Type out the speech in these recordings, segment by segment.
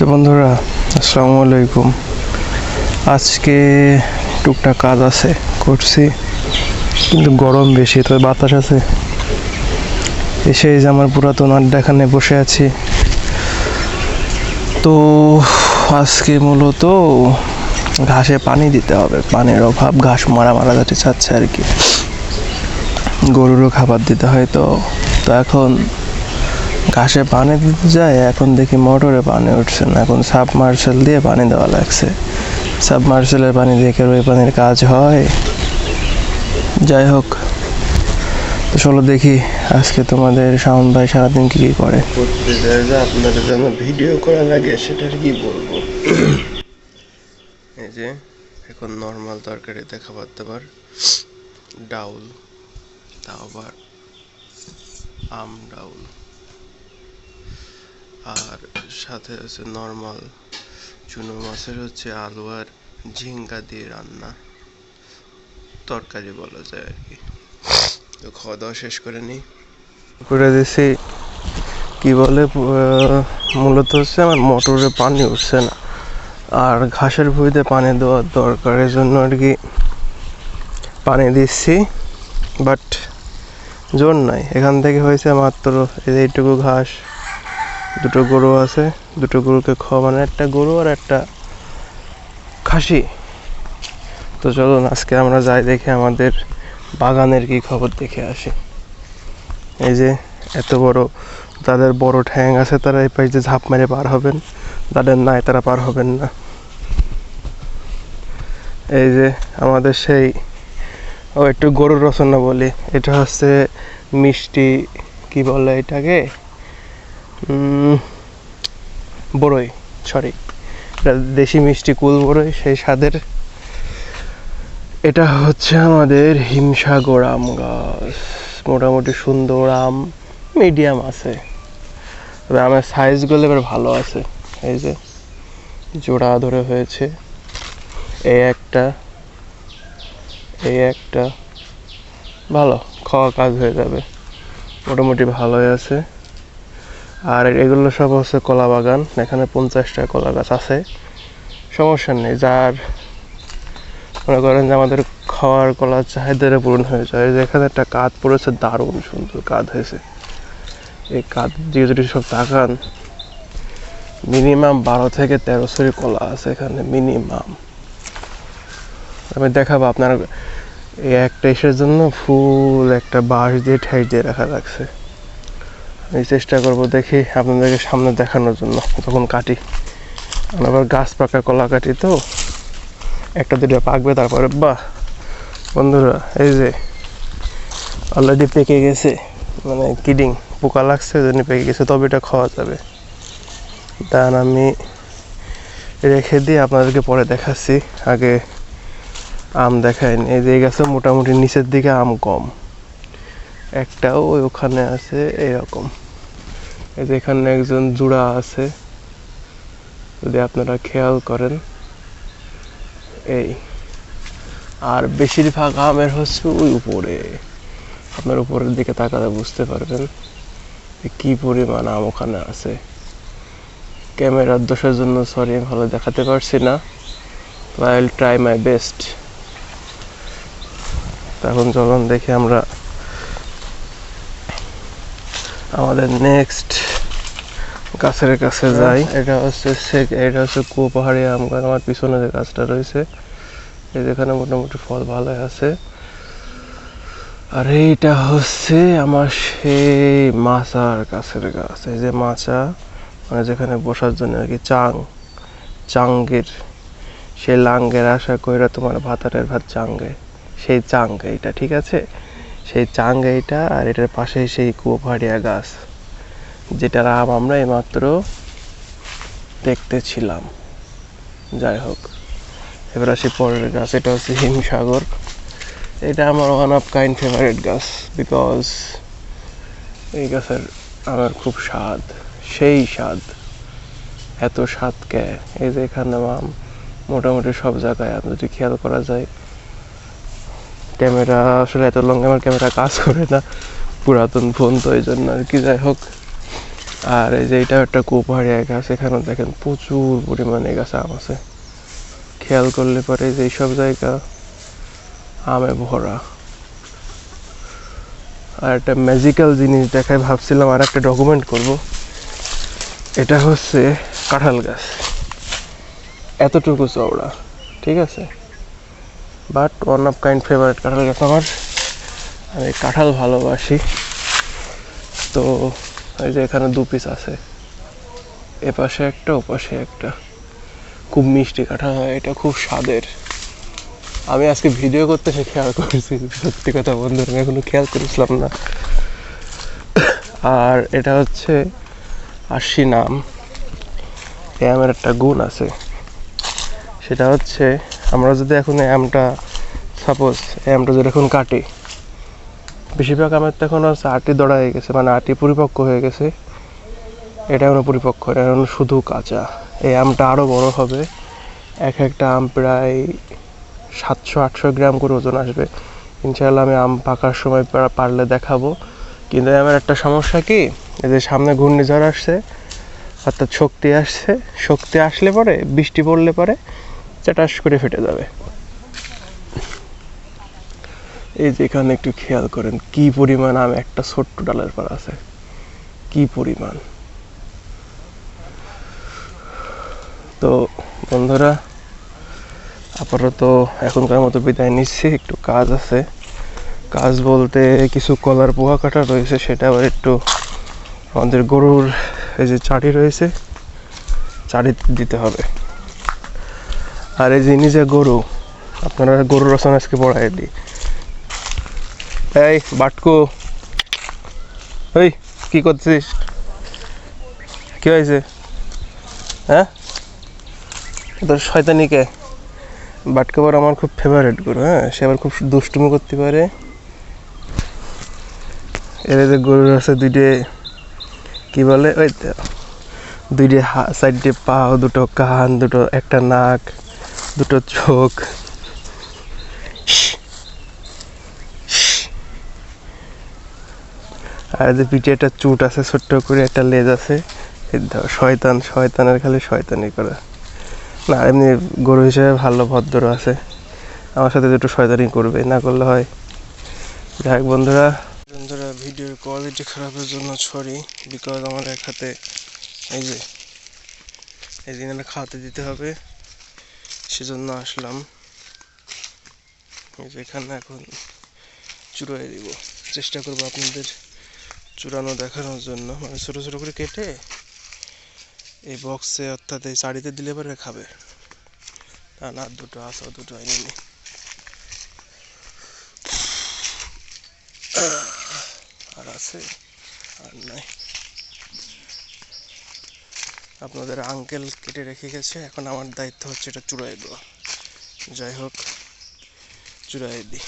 তো বন্ধুরা, আসসালামু আলাইকুম। আজকে টুকটাক কাজ আছে, করছি। কিন্তু গরম বেশি, তো বাতাস আছে। এসে যে আমার পুরাতন আড্ডাখানে বসে আছি। তো আজকে মূলত ঘাসে পানি দিতে হবে। পানির অভাব, ঘাস মারা মারা যাচ্ছে চাচ্ছে আর কি। গরুরও খাবার দিতে হয় তো। তো এখন ঘাসে পানি দিতে যায়, এখন দেখি মোটরে পানি উঠছে না। এখন সাবমার্সেল দিয়ে পানি দেওয়া লাগছে। সাবমার্সেলের পানি দিয়ে ওই পানির কাজ হয়? যাই হোক, তো চলো দেখি আজকে তোমাদের শাওন ভাই সারাদিন কি কি করে। আপনাদের জন্য ভিডিও করা লাগে, সেটার কি বলব? এই যে, এখন নর্মাল তরকারিতে খাবার দাবার, ডাউল, তাও আবার আম ডাউল। আর সাথে আছে নর্মাল চুনো মাছের হচ্ছে আলু আর ঝিঙ্গা দিয়ে রান্না। তরকারি বলা যায় আর কি। তো খাওয়া দাওয়া শেষ করে নিই করে দিছি। কি বলে মূলত হচ্ছে আমার মোটরে পানি উঠছে না। আর ঘাসের ভুঁইতে পানি দেওয়ার দরকারের জন্য আর কি পানি দিচ্ছি। বাট জোর নাই। এখান থেকে হয়েছে মাত্র এইটুকু ঘাস। দুটো গরু আছে, দুটো গরুকে খাওয়া মানে একটা গরু আর একটা খাসি। তো চলুন, আজকে আমরা যাই দেখে আমাদের বাগানের কি খবর দেখে আসি। এই যে এত বড় তাদের বড় ঠ্যাং আছে, তারা এই পাশে ঝাঁপ মেরে পার হবেন। তাদের নাই, তারা পার হবেন না। এই যে আমাদের সেই, ও একটু গরুর রচনা বলি। এটা হচ্ছে মিষ্টি, কি বলে এটাকে? বড়ই সরি দেশি মিষ্টি কুল বড়ই, সেই স্বাদের। এটা হচ্ছে আমাদের হিমসাগর আম গাছ। মোটামুটি সুন্দর আম মিডিয়াম আছে। তবে আমের সাইজগুলো এবার ভালো আছে। এই যে, জোড়া ধরে হয়েছে। এই একটা এই একটা। ভালো, খাওয়া কাজ হয়ে যাবে। মোটামুটি ভালোই আছে। আর এগুলো সব হচ্ছে কলা বাগান। এখানে পঞ্চাশটা কলা গাছ আছে। সমস্যা নেই, যার মনে করেন যে আমাদের খাওয়ার কলার চাহিদাটা পূরণ হয়ে যায়। এই যে এখানে একটা কাঠ পড়েছে, দারুণ সুন্দর কাঠ হয়েছে। এই কাঠ দিয়ে যদি সব তাকান মিনিমাম বারো থেকে তেরো সরি কলা আছে এখানে মিনিমাম আমি দেখাবো আপনার এই একটা ইসের জন্য ফুল, একটা বাঁশ দিয়ে ঠাই দিয়ে রাখা লাগছে। আমি চেষ্টা করব দেখি আপনাদেরকে সামনে দেখানোর জন্য যখন কাটি। আবার গাছ পাকা, কলা কাটি তো। একটা, দুটো পাকবে, তারপরে বাহ! বন্ধুরা, এই যে অলরেডি পেকে গেছে মানে কিডিং, পোকা লাগছে জন্য পেকে গেছে, তবে এটা খাওয়া যাবে। দান আমি রেখে দিয়ে আপনাদেরকে পরে দেখাচ্ছি। আগে আম দেখায়নি, এই যে এই গাছে মোটামুটি নিচের দিকে আম কম। একটাও ওখানে আছে এরকম। এখানে একজন জুড়া আছে। যদি আপনারা খেয়াল করেন, এই। আর বেশিরভাগ আমের হচ্ছে ওই উপরে। আপনার উপরের দিকে তাকালে বুঝতে পারবেন যে কি পরিমাণ আম ওখানে আছে। ক্যামেরার দোষের জন্য সরি ভালো দেখাতে পারছি না। I will try my best তখন চলুন দেখি আমরা আমাদের নেক্সট গাছের কাছে যাই। এটা হচ্ছে এটা হচ্ছে কু পাহাড়ি আম গাছ। আমার পিছনে যে গাছটা রয়েছে, এই যেখানে মোটামুটি ফল ভালো আছে। আর এইটা হচ্ছে আমার সেই মাচার গাছের গাছ। এই যে মাচা মানে যেখানে বসার জন্য আর কি চাং, চাঙ্গের, সেই লাঙ্গের আশা কইরা তোমার ভাতারের ভাত চাঙ্গে। সেই চাঙ্গ এইটা, ঠিক আছে? সেই চাঙ্গ এইটা আর এটার পাশে সেই কুয়োপাহাড়িয়া গাছ, যেটার আম আমরা এইমাত্র দেখতেছিলাম। যাই হোক, এবার আসি পরের গাছ, এটা হচ্ছে হিমসাগর। এটা আমার ওয়ান অফ কাইন্ড ফেভারিট গাছ বিকজ এই গাছের আমার খুব স্বাদ, সেই স্বাদ, এত স্বাদ কে এই যে এখানে মোটামুটি সব জায়গায় আপনি যদি খেয়াল করা যায় ক্যামেরা, আসলে এত লং আমার ক্যামেরা কাজ করে না, পুরাতন ফোন তো এই জন্য আর কি, যাই হোক। আর এই যে এটা একটা কোপাহারিয়া গাছ, এখানেও দেখেন প্রচুর পরিমাণে গাছ, আম আছে। খেয়াল করলে পরে যে সব জায়গা, আমে ভরা। আর একটা ম্যাজিক্যাল জিনিস দেখায় ভাবছিলাম, আর একটা ডকুমেন্ট করব। এটা হচ্ছে কাঁঠাল গাছ। এতটুকু চওড়া, ঠিক আছে? But one of kind favourite কাঁঠাল গাছ আমার। আমি কাঁঠাল ভালোবাসি। তো এই যে এখানে দু পিস আছে। এ পাশে একটা, ও পাশে একটা। খুব মিষ্টি কাঁঠাল হয়, এটা খুব স্বাদের। আমি আজকে ভিডিও করতে এসে খেয়াল করেছি, সত্যি কথা বন্ধুরা আমি এখনও খেয়াল করেছিলাম না। আর এটা হচ্ছে আশি নাম। আমের একটা গুণ আছে। সেটা হচ্ছে আমরা যদি এখন এই আমটা সাপোজ এই আমটা যদি এখন কাটি, বেশিরভাগ আমের তো এখন হচ্ছে আটি দড়া হয়ে গেছে মানে আটি পরিপক্ক হয়ে গেছে। এটা এখনও পরিপক্ক, এটা এখন শুধু কাঁচা। এই আমটা আরও বড় হবে, এক একটা আম প্রায় সাতশো, আটশো গ্রাম করে ওজন আসবে। ইনশাআল্লাহ আমি আম পাকার সময় পারলে দেখাবো। কিন্তু আমার একটা সমস্যা কি, এই যে সামনে ঘূর্ণিঝড় আসছে, অর্থাৎ শক্তি আসছে, শক্তি আসলে পরে, বৃষ্টি পড়লে পরে চাটাস করে ফেটে যাবে। এই যে এখানে একটু খেয়াল করেন, কি পরিমাণ আম একটা ছোট্ট ডালের পর আছে। কি পরিমাণ। তো বন্ধুরা, আপাতত এখনকার মতো বিদায় নিচ্ছি। একটু কাজ আছে। কাজ বলতে কিছু কলার পোহা কাটা রয়েছে, সেটা আবার একটু আমাদের গরুর এই যে চাটি রয়েছে, চাটি দিতে হবে। আর এই যে নিজে গরু, আপনারা গরুর রসন আজকে পড়াই দিই এই, বাটকু। ওই কি করছিস? কি হয়েছে? হ্যাঁ? তোর শয়তানিকে। বাটকাবার আমার খুব ফেভারিট গরু হ্যাঁ? সে আবার খুব দুষ্টুমি করতে পারে। এর যে গরুর আছে দুইটে, কি বলে? ওই দুইটে সাইডে পা, দুটো কান, দুটো একটা নাক। দুটো চোখ। আর যে পিঠে একটা চুট আছে, ছোট্ট করে একটা লেজ আছে। শয়তান, শয়তানের খালি শয়তানি করা। না, এমনি গরু হিসেবে ভালো, ভদ্র আছে। আমার সাথে দুটো শয়তানি করবে, না করলে হয়। যাই বন্ধুরা। বন্ধুরা, ভিডিওর কোয়ালিটি খারাপের জন্য সরি বিকজ আমার এক হাতে এই যে, এই দিন খাওয়াতে দিতে হবে। সেজন্য আসলাম। এখানে এখন চুড়াই দিব। চেষ্টা করব আপনাদের চূড়ানো দেখানোর জন্য। মানে ছোটো ছোটো করে কেটে এই বক্সে অর্থাৎ এই চাড়িতে দিলে পরে খাবে। না আর দুটো আছে, দুটো আইনি আর আছে, আর নাই। আপনাদের আঙ্কেল কেটে রেখে গেছে। এখন আমার দায়িত্ব হচ্ছে এটা চূড়াই দেওয়া। যাই হোক চূড়াই দিই।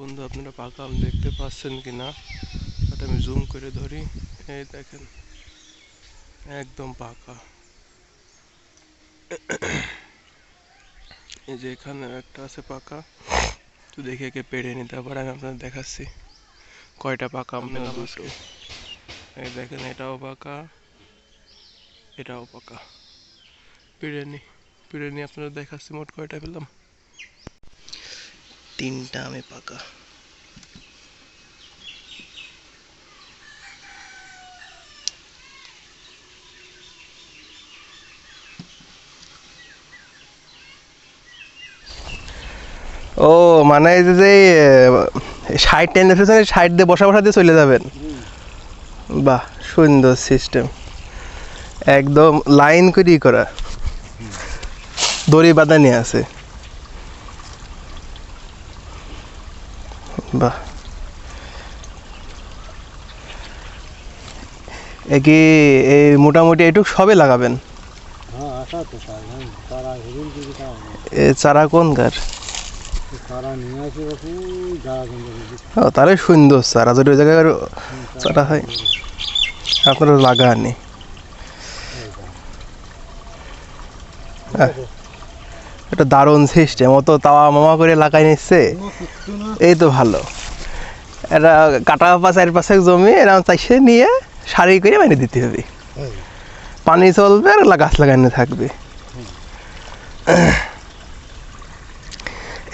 বন্ধু আপনারা পাকা আম দেখতে পাচ্ছেন কি না ওটা আমি জুম করে ধরি। এই দেখেন একদম পাকা। এই যে এখানে একটা আছে পাকা। তো দেখে একে পেড়ে নিতে তারপর আমি আপনাদের দেখাচ্ছি কয়টা পাকা আম পেলাম আজকে এই দেখেন এটাও পাকা এটাও পাকা। পেড়ে নি পেড়ে নিয়ে আপনাদের দেখাচ্ছি মোট কয়টা পেলাম? তিনটা আমি পাকা। ও মানে এই যে সাইড টেনে ফেলেছেন সাইড দিয়ে বসা বসা দিয়ে চলে যাবেন? বাহ, সুন্দর সিস্টেম একদম লাইন করেই করা। দড়ি বাঁধানি আছে। বাহ এ কি এই মোটামুটি এইটুক সবে লাগাবেন? হ্যাঁ হ্যাঁ চারা কোন গার? ও তাহলে সুন্দর চারা যদি ওই জায়গায় চারা হয়। আপনারা লাগাননি এটা দারুণ সিস্টেম অত তাওয়া মামা করে লাগাই নিচ্ছে। এই তো ভালো। এটা কাটা পা চার পাশে জমি এরকম চাইছে নিয়ে সারি করে মানে দিতে হবে। পানি চলবে আর গাছ লাগানো থাকবে।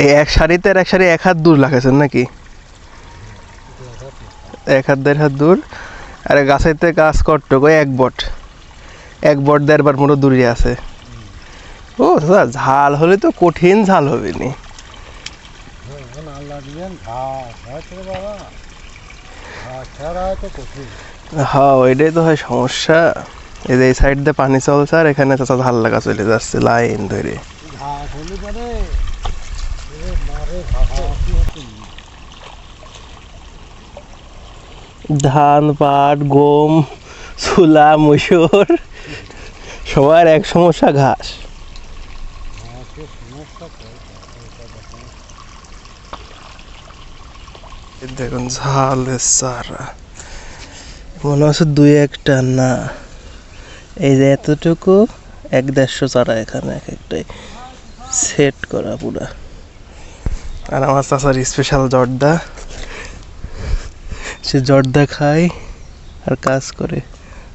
এই এক সারিতে আর এক সারি এক হাত দূর লাগাইছেন নাকি? এক হাত, দেড় হাত দূর। আর গাছেতে গাছ কট্ট এক বট। এক বট দেড় বার মোটো দূরে আছে। ও দাদা ঝাল হলে তো কঠিন ঝাল হবে নি। হ্যাঁ, ওইটাই তো হয় সমস্যা। এই যে এই সাইড দিয়ে পানি চলছে আর এখানে চাচা ঝাল লাগা চলে যাচ্ছে লাইন ধরে। ধান পাট গম ছোলা মসুর সবার এক সমস্যা ঘাস ঘাসের সমস্যা এই দেখুন ঝালের চারা মনে হচ্ছে দুই একটা না। এই যে এতটুকু, এক দেড়শো চারা এখানে এক একটাই। সেট করা পুরা। আর আমার চাচার স্পেশাল জর্দা। সে জর্দা খায় আর কাজ করে।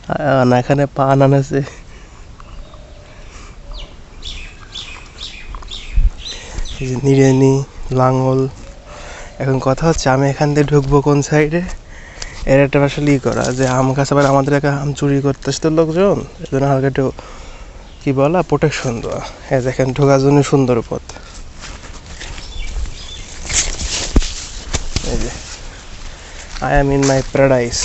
আ- না, এখানে পান আনেছে। নিড়ানি, লাঙল। এখন কথা হচ্ছে আমি এখান দিয়ে ঢুকবো কোন সাইডে এর একটা আসলে ই করা, যে আম গাছ আবার আমাদের একা আম চুরি করতে আসতো লোকজন, এজন্য আমাকে একটু, কী বলা প্রোটেকশন দেওয়া। হ্যাঁ দেখেন ঢোকার জন্য সুন্দর পথ। এই যে I am in my paradise